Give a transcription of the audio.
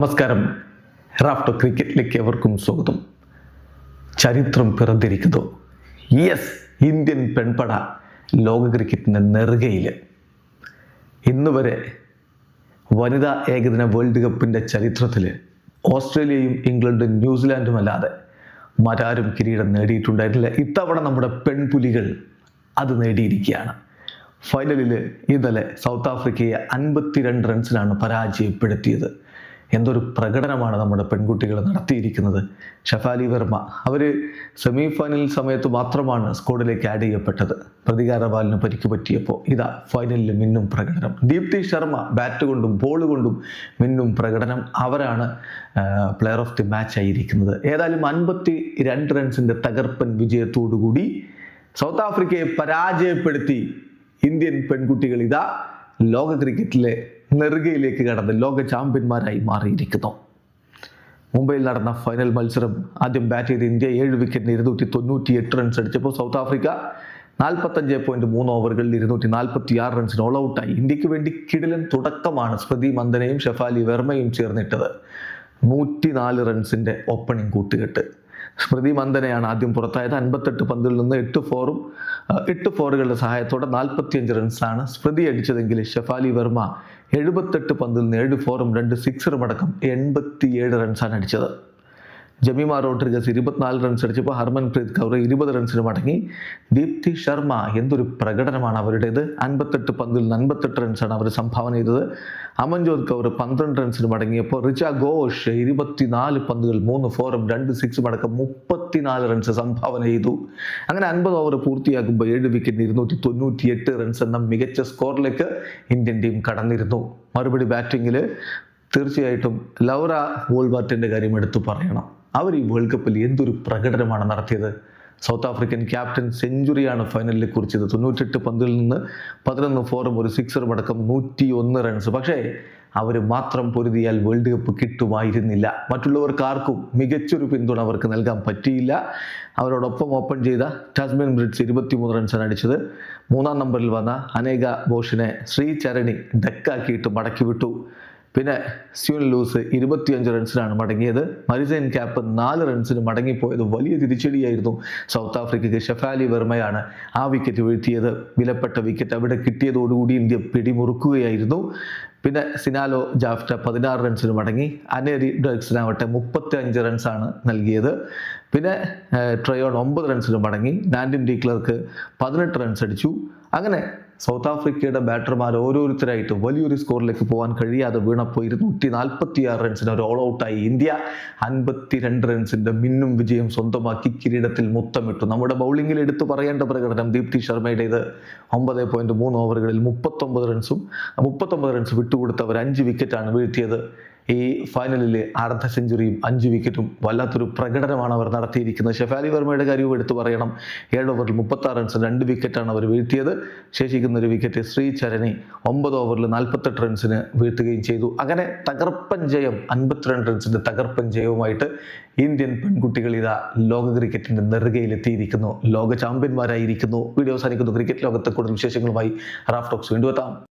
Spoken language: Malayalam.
നമസ്കാരം. റാഫ്റ്റർ ക്രിക്കറ്റിലേക്ക് എവർക്കും സ്വാഗതം. ചരിത്രം പിറന്നിരിക്കുന്നു. യെസ് ഇന്ത്യൻ പെൺപട ലോക ക്രിക്കറ്റിന്റെ നെറുകയിൽ ഇന്ന് വരെ വനിതാ ഏകദിന വേൾഡ് കപ്പിന്റെ ചരിത്രത്തിൽ ഓസ്ട്രേലിയയും ഇംഗ്ലണ്ടും ന്യൂസിലാൻഡും അല്ലാതെ മറ്റാരും കിരീടം നേടിയിട്ടുണ്ടായിരുന്നില്ല ഇത്തവണ നമ്മുടെ പെൺപുലികൾ അത് നേടിയിരിക്കുകയാണ്. ഫൈനലിൽ ഇന്നലെ സൗത്ത് ആഫ്രിക്കയെ അൻപത്തിരണ്ട് റൺസിനാണ് പരാജയപ്പെടുത്തിയത്. എന്തൊരു പ്രകടനമാണ് നമ്മുടെ പെൺകുട്ടികൾ നടത്തിയിരിക്കുന്നത്. ഷഫാലി വർമ്മ അവർ സെമി ഫൈനൽ സമയത്ത് മാത്രമാണ് സ്കോഡിലേക്ക് ആഡ് ചെയ്യപ്പെട്ടത്. പ്രതികാരവാലിന് പരിക്ക് പറ്റിയപ്പോൾ ഇതാ ഫൈനലിൽ മിന്നും പ്രകടനം. ദീപ്തി ശർമ്മ ബാറ്റ് കൊണ്ടും ബോൾ കൊണ്ടും മിന്നും പ്രകടനം അവരാണ് പ്ലെയർ ഓഫ് ദി മാച്ച് ആയിരിക്കുന്നത്. ഏതായാലും അൻപത്തി രണ്ട് റൺസിന്റെ തകർപ്പൻ വിജയത്തോടുകൂടി സൗത്ത് ആഫ്രിക്കയെ പരാജയപ്പെടുത്തി ഇന്ത്യൻ പെൺകുട്ടികൾ ഇതാ ലോക ക്രിക്കറ്റിലെ നെറുകയിലേക്ക് കടന്ന് ലോക ചാമ്പ്യന്മാരായി മാറിയിരിക്കുന്നു. മുംബൈയിൽ നടന്ന ഫൈനൽ മത്സരം ആദ്യം ബാറ്റ് ചെയ്ത് ഇന്ത്യ ഏഴ് വിക്കറ്റിന് ഇരുന്നൂറ്റി തൊണ്ണൂറ്റി എട്ട് റൺസ് അടിച്ചപ്പോൾ സൗത്ത് ആഫ്രിക്ക നാൽപ്പത്തഞ്ച് പോയിന്റ് മൂന്ന് ഓവറുകളിൽ ഇരുന്നൂറ്റി നാൽപ്പത്തി ആറ് റൺസിന് ഓൾ ഔട്ടായി ഇന്ത്യയ്ക്ക് വേണ്ടി കിടിലൻ തുടക്കമാണ് സ്മൃതി മന്ദനയും ഷെഫാലി വെർമയും ചേർന്നിട്ടത്. നൂറ്റി നാല് റൺസിന്റെ ഓപ്പണിംഗ് കൂട്ടുകെട്ട്. സ്മൃതി മന്ദനയാണ് ആദ്യം പുറത്തായത്. അൻപത്തെട്ട് പന്തിൽ നിന്ന് എട്ട് ഫോറും എട്ട് ഫോറുകളുടെ സഹായത്തോടെ നാൽപ്പത്തിയഞ്ച് റൺസാണ് സ്മൃതി അടിച്ചതെങ്കിൽ ഷെഫാലി വർമ്മ എഴുപത്തെട്ട് പന്തിൽ നിന്ന് ഏഴ് ഫോറും രണ്ട് സിക്സറും അടക്കം എൺപത്തിയേഴ് റൺസാണ് അടിച്ചത്. ജമീമ റോഡ്രിഗസ് ഇരുപത്തിനാല് റൺസ് അടിച്ചപ്പോൾ ഹർമൻപ്രീത് കൗർ ഇരുപത് റൺസിന് മടങ്ങി ദീപ്തി ശർമ്മ എന്തൊരു പ്രകടനമാണ് അവരുടേത്? അൻപത്തെട്ട് പന്തിൽ നിന്ന് അൻപത്തെട്ട് റൺസാണ് അവർ സംഭാവന ചെയ്തത്. അമൻജോത് കൗർ പന്ത്രണ്ട് റൺസിന് മടങ്ങിയപ്പോൾ റിച്ച ഘോഷ് ഇരുപത്തിനാല് പന്തുകൾ മൂന്ന് ഫോറും രണ്ട് സിക്സും അടക്കം മുപ്പത്തിനാല് റൺസ് സംഭാവന ചെയ്തു. അങ്ങനെ അൻപത് ഓവർ പൂർത്തിയാക്കുമ്പോൾ ഏഴ് വിക്കറ്റ് ഇരുന്നൂറ്റി തൊണ്ണൂറ്റി എട്ട് റൺസ് എന്ന മികച്ച സ്കോറിലേക്ക് ഇന്ത്യൻ ടീം കടന്നിരുന്നു. മറുപടി ബാറ്റിങ്ങിൽ തീർച്ചയായിട്ടും ലൗറ വോൾബാർട്ടിന്റെ കാര്യം എടുത്തു പറയണം. അവർ ഈ വേൾഡ് കപ്പിൽ എന്തൊരു പ്രകടനമാണ് നടത്തിയത്? സൗത്ത് ആഫ്രിക്കൻ ക്യാപ്റ്റൻ സെഞ്ചുറിയാണ് ഫൈനലിൽ കുറിച്ചത്. തൊണ്ണൂറ്റെട്ട് പന്തിൽ നിന്ന് പതിനൊന്ന് ഫോറും ഒരു സിക്സറും അടക്കം നൂറ്റി ഒന്ന് റൺസ്. പക്ഷേ അവർ മാത്രം പൊരുതിയാൽ വേൾഡ് കപ്പ് കിട്ടുമായിരുന്നില്ല. മറ്റുള്ളവർക്ക് ആർക്കും മികച്ചൊരു പിന്തുണ അവർക്ക് നൽകാൻ പറ്റിയില്ല. അവരോടൊപ്പം ഓപ്പൺ ചെയ്ത ടസ്മിൻ ബ്രിഡ്സ് ഇരുപത്തിമൂന്ന് റൺസാണ് അടിച്ചത്. മൂന്നാം നമ്പറിൽ വന്ന അനേക ബോഷിനെ ശ്രീചരണി ഡക്കാക്കിയിട്ട് മടക്കി വിട്ടു പിന്നെ സ്യൂൻ ലൂസ് ഇരുപത്തിയഞ്ച് റൺസിനാണ് മടങ്ങിയത്. മരിസൈൻ ക്യാപ്പ് നാല് റൺസിന് മടങ്ങിപ്പോയത് വലിയ തിരിച്ചടിയായിരുന്നു. സൗത്ത് ആഫ്രിക്കയ്ക്ക് ഷെഫാലി വെർമയാണ് ആ വിക്കറ്റ് വീഴ്ത്തിയത്. വിലപ്പെട്ട വിക്കറ്റ് അവിടെ കിട്ടിയതോടുകൂടി ഇന്ത്യ പിടിമുറുക്കുകയായിരുന്നു. പിന്നെ സിനാലോ ജാഫ്റ്റ പതിനാറ് റൺസിന് മടങ്ങി. അനേരി ഡ്രഗ്സിനാവട്ടെ മുപ്പത്തി അഞ്ച് റൺസാണ് നൽകിയത്. പിന്നെ ട്രയോൺ ഒമ്പത് റൺസിന് മടങ്ങി. നാൻഡിൻ ഡി ക്ലർക്ക് പതിനെട്ട് റൺസ് അടിച്ചു അങ്ങനെ സൗത്ത് ആഫ്രിക്കയുടെ ബാറ്റർമാർ ഓരോരുത്തരായിട്ട് വലിയൊരു സ്കോറിലേക്ക് പോകാൻ കഴിയാതെ വീണപ്പോൾ ഇരുന്നൂറ്റി നാൽപ്പത്തി ആറ് റൺസിന് ഒരു ഓൾ ഔട്ടായി ഇന്ത്യ അൻപത്തിരണ്ട് റൺസിന്റെ മിന്നും വിജയം സ്വന്തമാക്കി കിരീടത്തിൽ മുത്തമിട്ടു. നമ്മുടെ ബൗളിംഗിൽ എടുത്തു പറയേണ്ട പ്രകടനം ദീപ്തി ശർമ്മയുടേത്. ഒമ്പത് പോയിന്റ് മൂന്ന് ഓവറുകളിൽ മുപ്പത്തൊമ്പത് റൺസും മുപ്പത്തൊമ്പത് റൺസ് വിട്ടുകൊടുത്തവർ അഞ്ച് വിക്കറ്റാണ് വീഴ്ത്തിയത്. ഈ ഫൈനലിൽ അർദ്ധ സെഞ്ചുറിയും അഞ്ച് വിക്കറ്റും വല്ലാത്തൊരു പ്രകടനമാണ് അവർ നടത്തിയിരിക്കുന്നത്. ഷെഫാലി വർമ്മയുടെ കാര്യവും എടുത്തു പറയണം. ഏഴ് ഓവറിൽ മുപ്പത്തി ആറ് റൺസ് രണ്ട് വിക്കറ്റാണ് അവർ വീഴ്ത്തിയത്. ശേഷിക്കുന്ന ഒരു വിക്കറ്റ് ശ്രീചരണി ഒമ്പത് ഓവറിൽ നാൽപ്പത്തെട്ട് റൺസിന് വീഴ്ത്തുകയും ചെയ്തു. അങ്ങനെ തകർപ്പൻ ജയം അൻപത്തിരണ്ട് റൺസിന്റെ തകർപ്പൻ ജയവുമായിട്ട് ഇന്ത്യൻ പെൺകുട്ടികൾ ഇതാ ലോക ക്രിക്കറ്റിന്റെ നെറുകയിലെത്തിയിരിക്കുന്നു. ലോക ചാമ്പ്യന്മാരായിരിക്കുന്നു. വീഡിയോ അവസാനിക്കുന്നു. ക്രിക്കറ്റ് ലോകത്തെ കൂടുതൽ വിശേഷങ്ങളുമായി റാഫ് ടോക്സ് വീണ്ടും എത്താം.